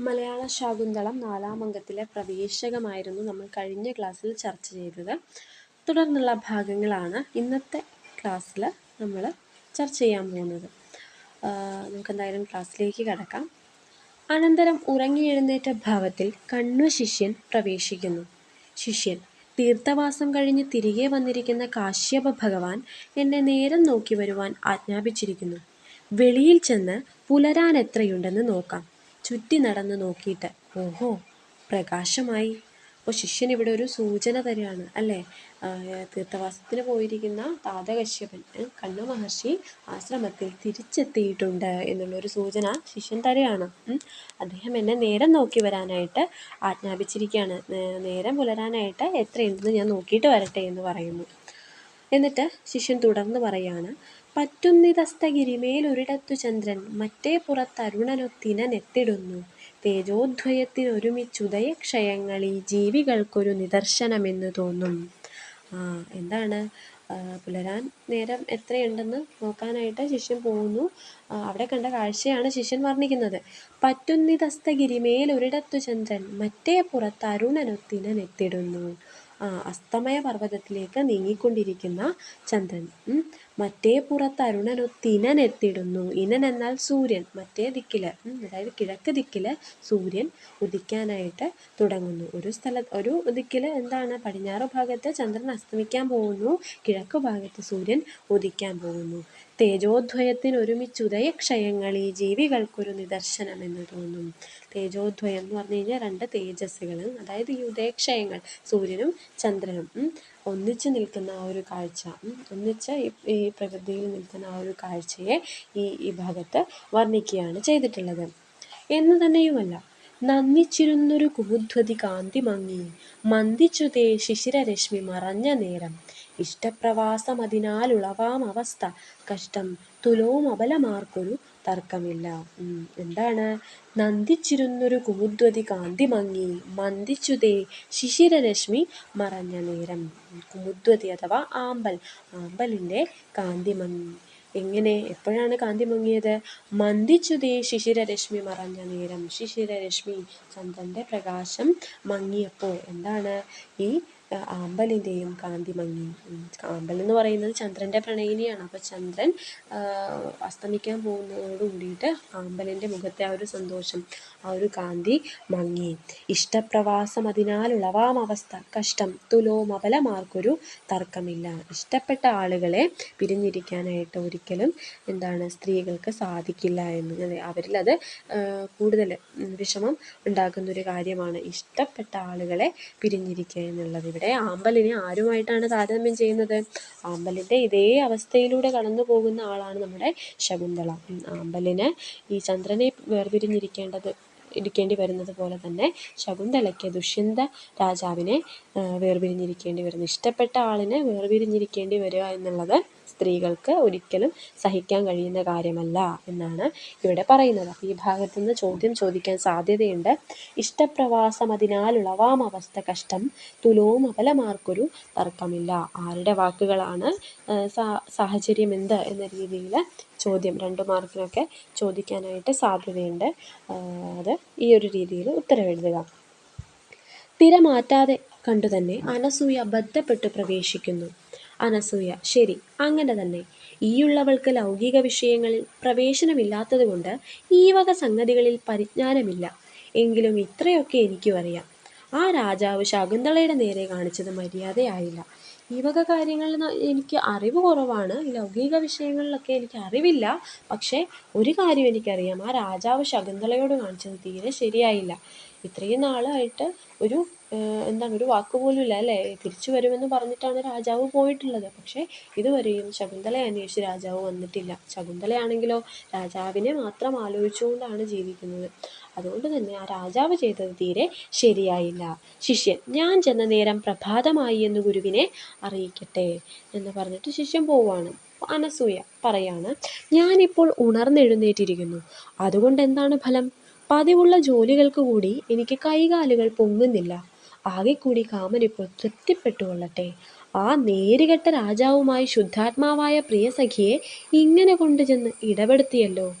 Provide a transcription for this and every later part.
മലയാള ശാകുന്തളം നാലാം അംഗത്തിലെ പ്രവേശകമായിരുന്നു നമ്മൾ കഴിഞ്ഞ ക്ലാസ്സിൽ ചർച്ച ചെയ്തത്. തുടർന്നുള്ള ഭാഗങ്ങളാണ് ഇന്നത്തെ ക്ലാസ്സിൽ നമ്മൾ ചർച്ച ചെയ്യാൻ പോകുന്നത്. നമുക്ക് എന്തായാലും ക്ലാസ്സിലേക്ക് കടക്കാം. അനന്തരം ഉറങ്ങിയെഴുന്നേറ്റ ഭാവത്തിൽ കണ്വ ശിഷ്യൻ പ്രവേശിക്കുന്നു. ശിഷ്യൻ തീർത്ഥവാസം കഴിഞ്ഞ് തിരികെ വന്നിരിക്കുന്ന കാശ്യപ ഭഗവാൻ എന്നെ നേരം നോക്കി വരുവാൻ ആജ്ഞാപിച്ചിരിക്കുന്നു. വെളിയിൽ ചെന്ന് പുലരാൻ എത്രയുണ്ടെന്ന് നോക്കാം. ചുറ്റി നടന്ന് നോക്കിയിട്ട് ഓഹോ പ്രകാശമായി. അപ്പോൾ ശിഷ്യൻ ഇവിടെ ഒരു സൂചന തരികയാണ് അല്ലേ? തീർത്ഥവാസത്തിന് പോയിരിക്കുന്ന താതകശ്യപൻ കണ്ണ മഹർഷി ആശ്രമത്തിൽ തിരിച്ചെത്തിയിട്ടുണ്ട് എന്നുള്ളൊരു സൂചന ശിഷ്യൻ തരികയാണ്. അദ്ദേഹം എന്നെ നേരം നോക്കി വരാനായിട്ട് ആജ്ഞാപിച്ചിരിക്കുകയാണ്. നേരം പുലരാനായിട്ട് എത്രയുണ്ടെന്ന് ഞാൻ നോക്കിയിട്ട് വരട്ടെ എന്ന് പറയുന്നു. എന്നിട്ട് ശിഷ്യൻ തുടർന്ന് പറയാണ് പറ്റുന്നിതസ്തഗിരിമേലൊരിടത്തു ചന്ദ്രൻ മറ്റേ തേജോദ്വയത്തിനൊരുമിച്ചുദയക്ഷയങ്ങൾ ഈ ജീവികൾക്കൊരു നിദർശനമെന്ന് തോന്നും. ആ എന്താണ്? പുലരാൻ നേരം എത്രയുണ്ടെന്ന് നോക്കാനായിട്ട് ശിഷ്യൻ പോകുന്നു. അവിടെ കണ്ട കാഴ്ചയാണ് ശിഷ്യൻ വർണിക്കുന്നത്. പറ്റുന്നിതസ്തഗിരിമേലൊരിടത്തു ചന്ദ്രൻ മറ്റേ പുറത്ത് അരുണനൊത്തിനെത്തിടുന്നു അസ്തമയ പർവതത്തിലേക്ക് നീങ്ങിക്കൊണ്ടിരിക്കുന്ന ചന്ദ്രൻ മറ്റേ പുറത്ത് അരുണനൊത്തിനൻ എത്തിടുന്നു ഇനൻ എന്നാൽ സൂര്യൻ. മറ്റേ ദിക്കിൽ അതായത് കിഴക്ക് ദിക്കിൽ സൂര്യൻ ഉദിക്കാനായിട്ട് തുടങ്ങുന്നു. ഒരു സ്ഥല ഒരു ദിക്കിൽ എന്താണ്? പടിഞ്ഞാറ് ഭാഗത്ത് ചന്ദ്രൻ അസ്തമിക്കാൻ പോകുന്നു. കിഴക്ക് ഭാഗത്ത് സൂര്യൻ ഉദിക്കാൻ പോകുന്നു. തേജോദ്വയത്തിന് ഒരുമിച്ച് ഉദയക്ഷയങ്ങൾ ഈ ജീവികൾക്കൊരു നിദർശനം എന്ന് തോന്നും. തേജോദ്വയം എന്ന് പറഞ്ഞു കഴിഞ്ഞാൽ രണ്ട് തേജസ്സുകൾ അതായത് ഈ ഉദയക്ഷയങ്ങൾ സൂര്യനും ചന്ദ്രനും ഒന്നിച്ച് നിൽക്കുന്ന ആ ഒരു കാഴ്ച ഒന്നിച്ച് ഈ പ്രകൃതിയിൽ നിൽക്കുന്ന ആ ഒരു കാഴ്ചയെ ഈ ഈ ഭാഗത്ത് വർണിക്കുകയാണ് ചെയ്തിട്ടുള്ളത്. എന്ന് തന്നെയുമല്ല നന്ദിച്ചിരുന്നൊരു കുമുദ്വതി കാന്തി മങ്ങി മന്ദിച്ചുതേ ശിശിരരശ്മി മറഞ്ഞ നേരം ഇഷ്ടപ്രവാസം ഇഷ്ടപ്രവാസമതിനാലുളവാം അവസ്ഥ കഷ്ടം തുലോമബലമാർക്കൊരു തർക്കമില്ല. എന്താണ്? നന്ദിച്ചിരുന്നൊരു കുമുദ്വതി കാന്തി മങ്ങി. മന്ദിച്ചുതേ ശിശിരരശ്മി മറഞ്ഞ നേരം. കുമുദ്വതി അഥവാ ആമ്പൽ. ആമ്പലിന്റെ കാന്തി മങ്ങി. എങ്ങനെ? എപ്പോഴാണ് കാന്തി മുങ്ങിയത്? മന്ദിച്ചുതേ ശിശിരരശ്മി മറഞ്ഞ നേരം. ശിശിരരശ്മി ചന്ദ്രന്റെ പ്രകാശം മങ്ങിയപ്പോൾ എന്താണ്? ഈ ആമ്പലിന്റെയും കാന്തി മങ്ങി ആമ്പൽ എന്ന് പറയുന്നത് ചന്ദ്രന്റെ പ്രണയിനിയാണ്. അപ്പോൾ ചന്ദ്രൻ അസ്തമിക്കാൻ പോകുന്നതോട് കൂടിയിട്ട് ആമ്പലിന്റെ മുഖത്തെ ആ ഒരു സന്തോഷം ആ ഒരു കാന്തി മങ്ങി. ഇഷ്ടപ്രവാസം അതിനാൽ ഉളവാം അവസ്ഥ. കഷ്ടം തുലോമബലമാർക്കൊരു തർക്കമില്ല. ഇഷ്ടപ്പെട്ട ആളുകളെ പിരിഞ്ഞിരിക്കാനായിട്ട് ഒരിക്കലും എന്താണ് സ്ത്രീകൾക്ക് സാധിക്കില്ല എന്ന്. അത് കൂടുതൽ വിഷമം ഉണ്ടാക്കുന്ന ഒരു കാര്യമാണ് ഇഷ്ടപ്പെട്ട ആളുകളെ പിരിഞ്ഞിരിക്കുക എന്നുള്ളത്. ഇവിടെ ആമ്പലിനെ ആരുമായിട്ടാണ് താരതമ്യം ചെയ്യുന്നത്? ആമ്പലിന്റെ ഇതേ അവസ്ഥയിലൂടെ കടന്നു പോകുന്ന ആളാണ് നമ്മുടെ ശകുന്തള. ആമ്പലിന് ഈ ചന്ദ്രനെ വേർതിരിഞ്ഞിരിക്കേണ്ടത് ഇരിക്കേണ്ടി വരുന്നത് പോലെ തന്നെ ശകുന്തളയ്ക്ക് ദുഷ്യന്ത രാജാവിനെ വേർപിരിഞ്ഞിരിക്കേണ്ടി വരുന്നു. ഇഷ്ടപ്പെട്ട ആളിനെ വേർപിരിഞ്ഞിരിക്കേണ്ടി വരിക എന്നുള്ളത് സ്ത്രീകൾക്ക് ഒരിക്കലും സഹിക്കാൻ കഴിയുന്ന കാര്യമല്ല എന്നാണ് ഇവിടെ പറയുന്നത്. ഈ ഭാഗത്തു നിന്ന് ചോദ്യം ചോദിക്കാൻ സാധ്യതയുണ്ട്. ഇഷ്ടപ്രവാസം അതിനാൽ ഉളവാം അവസ്ഥ കഷ്ടം തുലവും അപലമാർക്കൊരു തർക്കമില്ല. ആരുടെ വാക്കുകളാണ് സാഹചര്യം എന്ത് എന്ന രീതിയിൽ ചോദ്യം രണ്ട് മാർക്കിനൊക്കെ ചോദിക്കാനായിട്ട് സാധ്യതയുണ്ട്. അത് ഈ ഒരു രീതിയിൽ ഉത്തരവെഴുതുക. തിര മാറ്റാതെ കണ്ടു തന്നെ അനസൂയ ബദ്ധപ്പെട്ട് പ്രവേശിക്കുന്നു. അനസൂയ. ശരി അങ്ങനെ തന്നെ. ഈയുള്ളവൾക്ക് ലൗകിക വിഷയങ്ങളിൽ പ്രവേശനമില്ലാത്തതുകൊണ്ട് ഈ വക സംഗതികളിൽ പരിജ്ഞാനമില്ല. എങ്കിലും ഇത്രയൊക്കെ എനിക്കും അറിയാം. ആ രാജാവ് ശകുന്തളയുടെ നേരെ കാണിച്ചത് മര്യാദയായില്ല. ഈ വക കാര്യങ്ങളിൽ എനിക്ക് അറിവ് കുറവാണ്. ലൗകിക വിഷയങ്ങളിലൊക്കെ എനിക്ക് അറിവില്ല. പക്ഷേ ഒരു കാര്യം എനിക്കറിയാം. ആ രാജാവ് ശകുന്തളയോട് കാണിച്ചത് തീരെ ശരിയായില്ല. ഇത്രയും നാളായിട്ട് ഒരു എന്താണ് ഒരു വാക്ക് പോലും ഇല്ല അല്ലേ? തിരിച്ചു വരുമെന്ന് പറഞ്ഞിട്ടാണ് രാജാവ് പോയിട്ടുള്ളത്. പക്ഷേ ഇതുവരെയും ശകുന്തളയെ അന്വേഷിച്ച് രാജാവ് വന്നിട്ടില്ല. ശകുന്തളയാണെങ്കിലോ രാജാവിനെ മാത്രം ആലോചിച്ചുകൊണ്ടാണ് ജീവിക്കുന്നത്. അതുകൊണ്ട് തന്നെ ആ രാജാവ് ചെയ്തത് തീരെ ശരിയായില്ല. ശിഷ്യൻ ഞാൻ ചെന്ന നേരം പ്രഭാതമായി എന്ന് ഗുരുവിനെ അറിയിക്കട്ടെ എന്ന് പറഞ്ഞിട്ട് ശിഷ്യൻ പോവാണ്. അനസൂയ പറയാണ് ഞാനിപ്പോൾ ഉണർന്നെഴുന്നേറ്റിരിക്കുന്നു. അതുകൊണ്ട് എന്താണ് ഫലം? പതിവുള്ള ജോലികൾക്ക് കൂടി എനിക്ക് കൈകാലുകൾ പൊങ്ങുന്നില്ല. ആകെ കൂടി കാമനിപ്പോൾ തൃപ്തിപ്പെട്ടുകൊള്ളട്ടെ. ആ നേരുകെട്ട രാജാവുമായി ശുദ്ധാത്മാവായ പ്രിയസഖിയെ ഇങ്ങനെ കൊണ്ടുചെന്ന് ഇടപെടുത്തിയല്ലോ.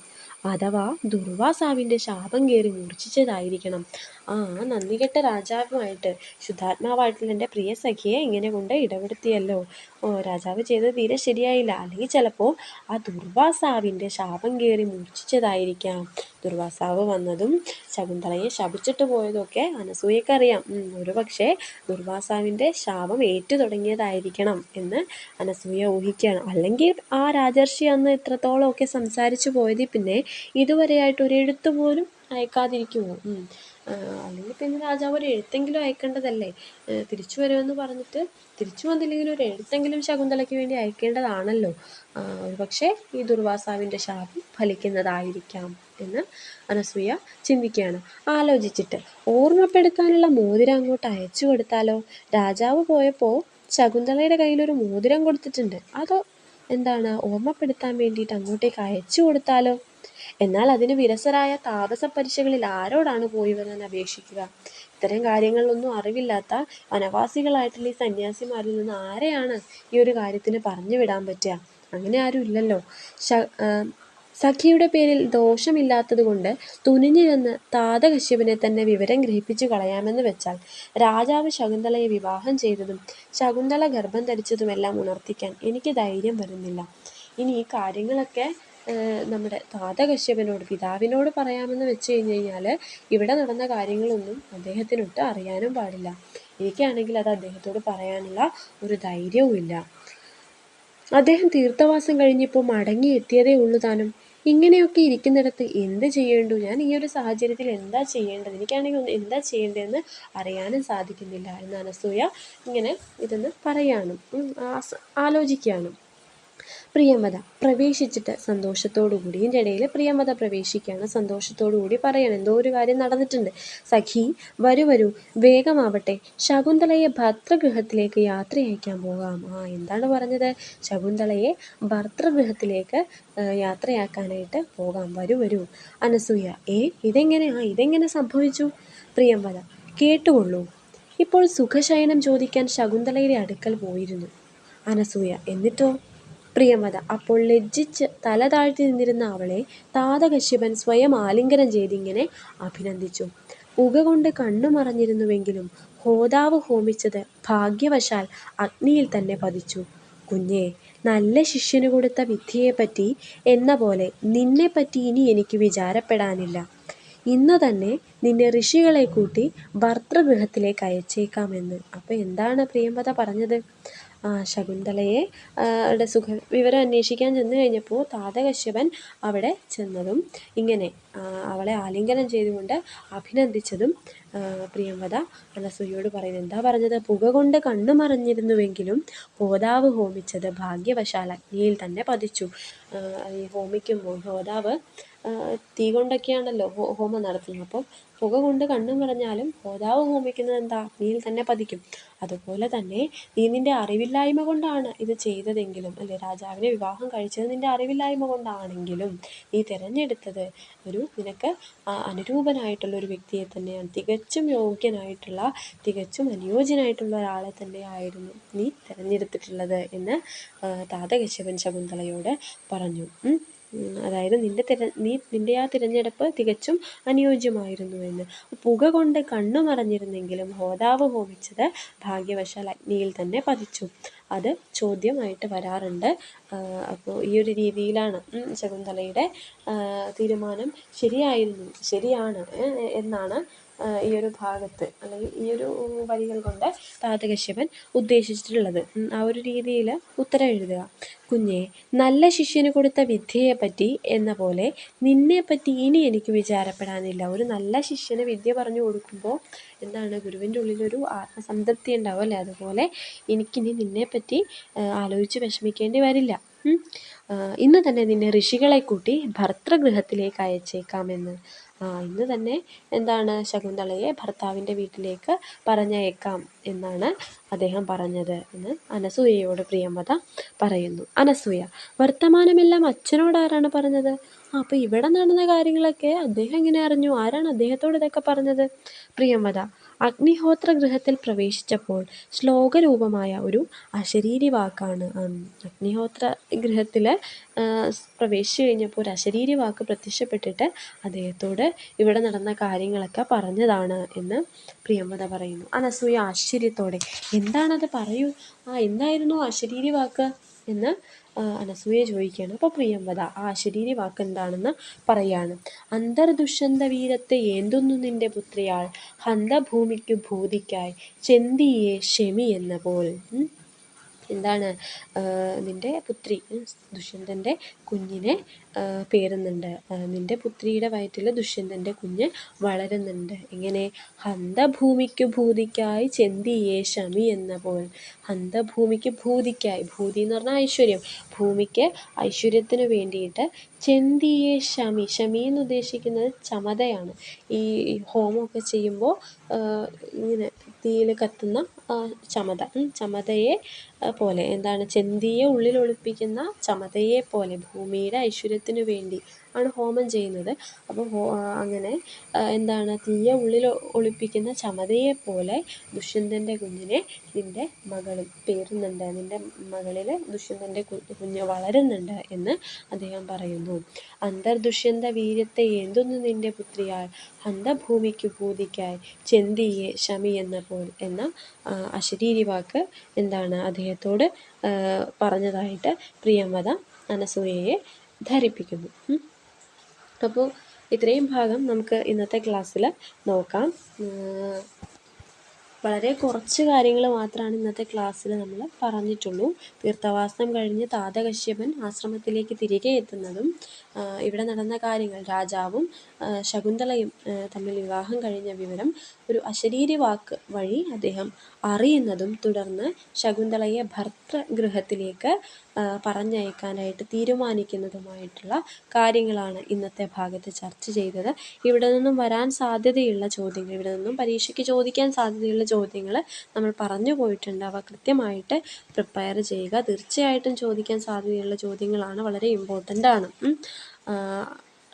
അഥവാ ദുർവാസാവിന്റെ ശാപം കയറി മൂർച്ഛിച്ചതായിരിക്കണം. ആ നന്ദികെട്ട രാജാവുമായിട്ട് ശുദ്ധാത്മാവായിട്ടുള്ള എന്റെ പ്രിയ സഖിയെ ഇങ്ങനെ കൊണ്ട് ഇടപെടുത്തിയല്ലോ രാജാവ് ചെയ്തത് തീരെ ശരിയായില്ല. അല്ലെങ്കിൽ ചിലപ്പോൾ ആ ദുർവാസാവിന്റെ ശാപം കയറി മൂർച്ഛിച്ചതായിരിക്കാം. ദുർവാസാവ് വന്നതും ശകുന്തളയെ ശപിച്ചിട്ട് പോയതൊക്കെ അനസൂയക്കറിയാം. ഒരു പക്ഷേ ദുർവാസാവിന്റെ ശാപം ഏറ്റു തുടങ്ങിയതായിരിക്കണം എന്ന് അനസൂയ ഊഹിക്കുകയാണ്. അല്ലെങ്കിൽ ആ രാജർഷി അന്ന് ഇത്രത്തോളമൊക്കെ സംസാരിച്ചു പോയതിൽ പിന്നെ ഇതുവരെയായിട്ട് ഒരു എഴുത്ത് പോലും അയക്കാതിരിക്കുമോ അല്ലെങ്കിൽ പിന്നെ രാജാവ് ഒരു എഴുത്തെങ്കിലും അയക്കേണ്ടതല്ലേ? തിരിച്ചു വരുമെന്ന് പറഞ്ഞിട്ട് തിരിച്ചു വന്നില്ലെങ്കിൽ ഒരു എഴുത്തെങ്കിലും ശകുന്തളയ്ക്ക് വേണ്ടി അയക്കേണ്ടതാണല്ലോ. പക്ഷേ ഈ ദുർവാസാവിന്റെ ശാപം ഫലിക്കുന്നതായിരിക്കാം എന്ന് അനസൂയ ചിന്തിക്കുകയാണ്. ആലോചിച്ചിട്ട് ഓർമ്മപ്പെടുത്താനുള്ള മോതിരം അങ്ങോട്ട് അയച്ചു കൊടുത്താലോ? രാജാവ് പോയപ്പോൾ ശകുന്തളയുടെ കയ്യിലൊരു മോതിരം കൊടുത്തിട്ടുണ്ട്. അതോ എന്താണ്? ഓർമ്മപ്പെടുത്താൻ വേണ്ടിയിട്ട് അങ്ങോട്ടേക്ക് അയച്ചു കൊടുത്താലോ? എന്നാൽ അതിന് വിരസരായ താപസ പരിശകളിൽ ആരോടാണ് പോയി വരാൻ അപേക്ഷിക്കുക? ഇത്തരം കാര്യങ്ങളിലൊന്നും അറിവില്ലാത്ത വനവാസികളായിട്ടുള്ള ഈ സന്യാസിമാരിൽ നിന്ന് ആരെയാണ് ഈ ഒരു കാര്യത്തിന് പറഞ്ഞു വിടാൻ പറ്റുക? അങ്ങനെ ആരും ഇല്ലല്ലോ. സഖിയുടെ പേരിൽ ദോഷമില്ലാത്തതുകൊണ്ട് തുനിഞ്ഞിരുന്ന് താതകശ്യപനെ തന്നെ വിവരം ഗ്രഹിപ്പിച്ചു കളയാമെന്ന് വെച്ചാൽ രാജാവ് ശകുന്തളയെ വിവാഹം ചെയ്തതും ശകുന്തള ഗർഭം ധരിച്ചതുമെല്ലാം ഉണർത്തിക്കാൻ എനിക്ക് ധൈര്യം വരുന്നില്ല. ഇനി ഈ കാര്യങ്ങളൊക്കെ നമ്മുടെ താതകശ്യപനോട് പിതാവിനോട് പറയാമെന്ന് വെച്ച് കഴിഞ്ഞ് കഴിഞ്ഞാൽ ഇവിടെ നടന്ന കാര്യങ്ങളൊന്നും അദ്ദേഹത്തിനൊട്ട് അറിയാനും പാടില്ല. എനിക്കാണെങ്കിൽ അത് അദ്ദേഹത്തോട് പറയാനുള്ള ഒരു ധൈര്യവുമില്ല. അദ്ദേഹം തീർത്ഥവാസം കഴിഞ്ഞിപ്പോൾ മടങ്ങി എത്തിയതേ ഉള്ളൂ താനും. ഇങ്ങനെയൊക്കെ ഇരിക്കുന്നിടത്ത് എന്ത് ചെയ്യേണ്ടു? ഞാൻ ഈ ഒരു സാഹചര്യത്തിൽ എന്താ ചെയ്യേണ്ടത്? എനിക്കാണെങ്കിൽ എന്താ ചെയ്യേണ്ടതെന്ന് അറിയാനും സാധിക്കുന്നില്ല എന്ന് അനസൂയ ഇങ്ങനെ ഇതെന്ന് പറയാനും ആലോചിക്കുകയാണ്. പ്രിയമത പ്രവേശിച്ചിട്ട് സന്തോഷത്തോടു കൂടി ഇതിന്റെ ഇടയിൽ പ്രിയമത പ്രവേശിക്കുകയാണ്. സന്തോഷത്തോടു കൂടി പറയണം. എന്തോ ഒരു കാര്യം നടന്നിട്ടുണ്ട്. സഖി വരൂ വരൂ. വേഗമാവട്ടെ. ശകുന്തളയെ ഭർത്തൃഗൃഹത്തിലേക്ക് യാത്ര അയക്കാൻ പോകാം ആ എന്താണ് പറഞ്ഞത്? ശകുന്തളയെ ഭർത്തൃഗൃഹത്തിലേക്ക് യാത്രയാക്കാനായിട്ട് പോകാം. വരൂ വരൂ. അനസൂയ ഏ ഇതെങ്ങനെ? ആ ഇതെങ്ങനെ സംഭവിച്ചു? പ്രിയംവദ കേട്ടുകൊള്ളൂ. ഇപ്പോൾ സുഖശയനം ചോദിക്കാൻ ശകുന്തളയുടെ അടുക്കൽ പോയിരുന്നു. അനസൂയ എന്നിട്ടോ? പ്രിയമത. അപ്പോൾ ലജ്ജിച്ച് തല താഴ്ത്തി നിന്നിരുന്ന അവളെ താതകശ്യപൻ സ്വയം ആലിംഗനം ചെയ്തിങ്ങനെ അഭിനന്ദിച്ചു. പുക കൊണ്ട് കണ്ണു മറഞ്ഞിരുന്നുവെങ്കിലും ഹോതാവ് ഹോമിച്ചത് ഭാഗ്യവശാൽ അഗ്നിയിൽ തന്നെ പതിച്ചു. കുഞ്ഞേ നല്ല ശിഷ്യന് കൊടുത്ത വിദ്യയെപ്പറ്റി എന്ന പോലെ നിന്നെപ്പറ്റി ഇനി എനിക്ക് വിചാരപ്പെടാനില്ല. ഇന്ന് തന്നെ നിന്നെ ഋഷികളെ കൂട്ടി ഭർത്തൃഗൃഹത്തിലേക്ക് അയച്ചേക്കാമെന്ന്. അപ്പോൾ എന്താണ് പ്രിയമ്പത പറഞ്ഞത്? ശകുന്തളയെ ടെ സുഖ വിവരം അന്വേഷിക്കാൻ ചെന്ന് കഴിഞ്ഞപ്പോൾ താതകശ്യപൻ അവിടെ ചെന്നതും ഇങ്ങനെ അവളെ ആലിംഗനം ചെയ്തുകൊണ്ട് അഭിനന്ദിച്ചതും പ്രിയംവദ അനസൂയയോട് പറയുന്നത് എന്താ പറഞ്ഞത്? പുക കൊണ്ട് കണ്ണു മറഞ്ഞിരുന്നുവെങ്കിലും ഹോതാവ് ഹോമിച്ചത് ഭാഗ്യവശാൽ അഗ്നിയിൽ തന്നെ പതിച്ചു. ഈ ഹോമിക്കുമ്പോൾ ഹോതാവ് തീ കൊണ്ടൊക്കെയാണല്ലോ ഹോമം നടത്തുന്നത്. അപ്പം പുക കൊണ്ട് കണ്ണും മറഞ്ഞാലും ഹോതാവ് ഹോമിക്കുന്നത് എന്താ? അഗ്നിയിൽ തന്നെ പതിക്കും. അതുപോലെ തന്നെ നീ നിന്റെ അറിവില്ലായ്മ കൊണ്ടാണ് ഇത് ചെയ്തതെങ്കിലും അല്ലെ? രാജാവിനെ വിവാഹം കഴിച്ചത് നിന്റെ അറിവില്ലായ്മ കൊണ്ടാണെങ്കിലും നീ തിരഞ്ഞെടുത്തത് ഒരു നിനക്ക് അനുരൂപനായിട്ടുള്ള ഒരു വ്യക്തിയെ തന്നെയാണ്. തികച്ചും യോഗ്യനായിട്ടുള്ള തികച്ചും അനുയോജ്യനായിട്ടുള്ള ഒരാളെ തന്നെയായിരുന്നു നീ തിരഞ്ഞെടുത്തിട്ടുള്ളത് എന്ന് താതകശ്യപൻ ശകുന്തളയോട് പറഞ്ഞു. അതായത് നിന്റെ തിര നീ നിന്റെ ആ തിരഞ്ഞെടുപ്പ് തികച്ചും അനുയോജ്യമായിരുന്നു എന്ന് പുക കൊണ്ട് കണ്ണു മറഞ്ഞിരുന്നെങ്കിലും ഹോതാവ് ഹോമിച്ചത് ഭാഗ്യവശാൽ അഗ്നിയിൽ തന്നെ പതിച്ചു. അത് ചോദ്യമായിട്ട് വരാറുണ്ട്. അപ്പോൾ ഈ ഒരു രീതിയിലാണ് ശകുന്തളയുടെ തീരുമാനം ശരിയായിരുന്നു ശരിയാണ് എന്നാണ് ഈ ഒരു ഭാഗത്ത് അല്ലെങ്കിൽ ഈ ഒരു വരികൾ കൊണ്ട് താതകശ്യപൻ ഉദ്ദേശിച്ചിട്ടുള്ളത്. ആ ഒരു രീതിയിൽ ഉത്തരം എഴുതുക. കുഞ്ഞെ നല്ല ശിഷ്യന് കൊടുത്ത വിദ്യയെ പറ്റി എന്ന പോലെ നിന്നെപ്പറ്റി ഇനി എനിക്ക് വിചാരപ്പെടാനില്ല. ഒരു നല്ല ശിഷ്യന് വിദ്യ പറഞ്ഞു കൊടുക്കുമ്പോൾ എന്താണ് ഗുരുവിന്റെ ഉള്ളിലൊരു ആത്മസംതൃപ്തി ഉണ്ടാവും അല്ലേ? അതുപോലെ എനിക്കിനി നിന്നെപ്പറ്റി ആലോചിച്ച് വിഷമിക്കേണ്ടി വരില്ല. ഇന്ന് തന്നെ നിന്നെ ഋഷികളെ കൂട്ടി ഭർത്തൃഗൃഹത്തിലേക്ക് അയച്ചേക്കാമെന്ന്. ഇന്ന് തന്നെ എന്താണ് ശകുന്തളയെ ഭർത്താവിന്റെ വീട്ടിലേക്ക് പറഞ്ഞയക്കാം എന്നാണ് അദ്ദേഹം പറഞ്ഞത് എന്ന് അനസൂയയോട് പ്രിയമത പറയുന്നു. അനസൂയ വർത്തമാനമെല്ലാം അച്ഛനോട് ആരാണ് പറഞ്ഞത് അപ്പോൾ ഇവിടെ നടന്ന കാര്യങ്ങളൊക്കെ അദ്ദേഹം എങ്ങനെ അറിഞ്ഞു? ആരാണ് അദ്ദേഹത്തോട് ഇതൊക്കെ പറഞ്ഞത്? പ്രിയംവദ അഗ്നിഹോത്ര ഗൃഹത്തിൽ പ്രവേശിച്ചപ്പോൾ ശ്ലോകരൂപമായ ഒരു അശരീരി വാക്കാണ് അഗ്നിഹോത്ര ഗൃഹത്തിൽ പ്രവേശിച്ചു കഴിഞ്ഞപ്പോൾ ഒരു അശരീരി വാക്ക് പ്രത്യക്ഷപ്പെട്ടിട്ട് അദ്ദേഹത്തോട് ഇവിടെ നടന്ന കാര്യങ്ങളൊക്കെ പറഞ്ഞതാണ് എന്ന് പ്രിയമ്മത പറയുന്നു. അനസൂയ ആശ്ചര്യത്തോടെ എന്താണത് പറയൂ? ആ എന്തായിരുന്നു അശരീരി വാക്ക് എന്ന് അനസൂയ ചോദിക്കുകയാണ്. അപ്പോൾ പ്രിയംവദ ആ ശരീരി വാക്കെന്താണെന്ന് പറയാണ്. അന്തർദുഷ്യന്ത വീരത്തെ ഏന്തുന്നു നിന്റെ പുത്രിയാൾ? ഹന്തഭൂമിക്കു ഭൂതിക്കായി ചെന്തിയെ ഷെമി എന്ന പോൽ എന്താണ് നിന്റെ പുത്രി ദുഷ്യന്തന്റെ കുഞ്ഞിനെ പേറുന്നുണ്ട്. നിന്റെ പുത്രിയുടെ വയറ്റിൽ ദുഷ്യന്തന്റെ കുഞ്ഞ് വളരുന്നുണ്ട്. ഇങ്ങനെ ഹന്തഭൂമിക്ക് ഭൂതിക്കായി ചെന്തിയേ ശമി എന്ന പോൽ. ഹന്തഭൂമിക്ക് ഭൂതിക്കായി ഭൂതി എന്ന് പറഞ്ഞാൽ ഐശ്വര്യം. ഭൂമിക്ക് ഐശ്വര്യത്തിന് വേണ്ടിയിട്ട് ചെന്തിയെ ശമി. ശമി എന്ന് ഉദ്ദേശിക്കുന്നത് ചമതയാണ്. ഈ ഹോമൊക്കെ ചെയ്യുമ്പോൾ ഇങ്ങനെ തീയിൽ കത്തുന്ന ചമത. ചമതയെ പോലെ. എന്താണ്? ചെന്തിയെ ഉള്ളിൽ ഒളിപ്പിക്കുന്ന ചമതയെ പോലെ ഭൂമിയുടെ ഐശ്വര്യത്തിന് വേണ്ടി. ആണ് ഹോമം ചെയ്യുന്നത്. അപ്പോൾ അങ്ങനെ എന്താണ് തീയ ഉള്ളിൽ ഒളിപ്പിക്കുന്ന ചമതയെ പോലെ ദുഷ്യന്തന്റെ കുഞ്ഞിനെ നിന്റെ മകൾ പേരുന്നുണ്ട്. നിന്റെ മകളിൽ ദുഷ്യന്തന്റെ കുഞ്ഞ് വളരുന്നുണ്ട് എന്ന് അദ്ദേഹം പറയുന്നു. അന്തർദുഷ്യന്ത വീര്യത്തെ എന്തുന്നു നിന്റെ പുത്രിയാൽ? അന്തഭൂമിക്ക് ഭൂതിക്കായി ചെന്തിയെ ശമി എന്ന പോൽ എന്ന അശരീരി വാക്ക് എന്താണ് അദ്ദേഹത്തോട് പറഞ്ഞതായിട്ട് പ്രിയമത അനസൂയയെ ധരിപ്പിക്കുന്നു. അപ്പോൾ ഇത്രയും ഭാഗം നമുക്ക് ഇന്നത്തെ ക്ലാസ്സിൽ നോക്കാം. വളരെ കുറച്ച് കാര്യങ്ങൾ മാത്രമാണ് ഇന്നത്തെ ക്ലാസ്സിൽ നമ്മൾ പറഞ്ഞിട്ടുള്ളൂ. തീർത്ഥവാസം കഴിഞ്ഞ് താതകശ്യപൻ ആശ്രമത്തിലേക്ക് തിരികെ എത്തുന്നതും ഇവിടെ നടന്ന കാര്യങ്ങൾ രാജാവും ശകുന്തളയും തമ്മിൽ വിവാഹം കഴിഞ്ഞ വിവരം ഒരു അശരീരി വാക്ക് വഴി അദ്ദേഹം അറിയുന്നതും തുടർന്ന് ശകുന്തളയെ ഭർതൃഗൃഹത്തിലേക്ക് പറഞ്ഞയക്കാനായിട്ട് തീരുമാനിക്കുന്നതുമായിട്ടുള്ള കാര്യങ്ങളാണ് ഇന്നത്തെ ഭാഗത്ത് ചർച്ച ചെയ്തത്. ഇവിടെ നിന്നും വരാൻ സാധ്യതയുള്ള ചോദ്യങ്ങൾ ഇവിടെ നിന്നും പരീക്ഷയ്ക്ക് ചോദിക്കാൻ സാധ്യതയുള്ള ചോദ്യങ്ങൾ നമ്മൾ പറഞ്ഞു പോയിട്ടുണ്ട്. അവ കൃത്യമായിട്ട് പ്രിപ്പയർ ചെയ്യുക. തീർച്ചയായിട്ടും ചോദിക്കാൻ സാധ്യതയുള്ള ചോദ്യങ്ങളാണ് വളരെ ഇമ്പോർട്ടന്റ് ആണ്.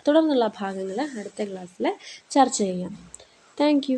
തുടർന്നുള്ള ഭാഗങ്ങൾ അടുത്ത ക്ലാസ്സിൽ ചർച്ച ചെയ്യാം. താങ്ക്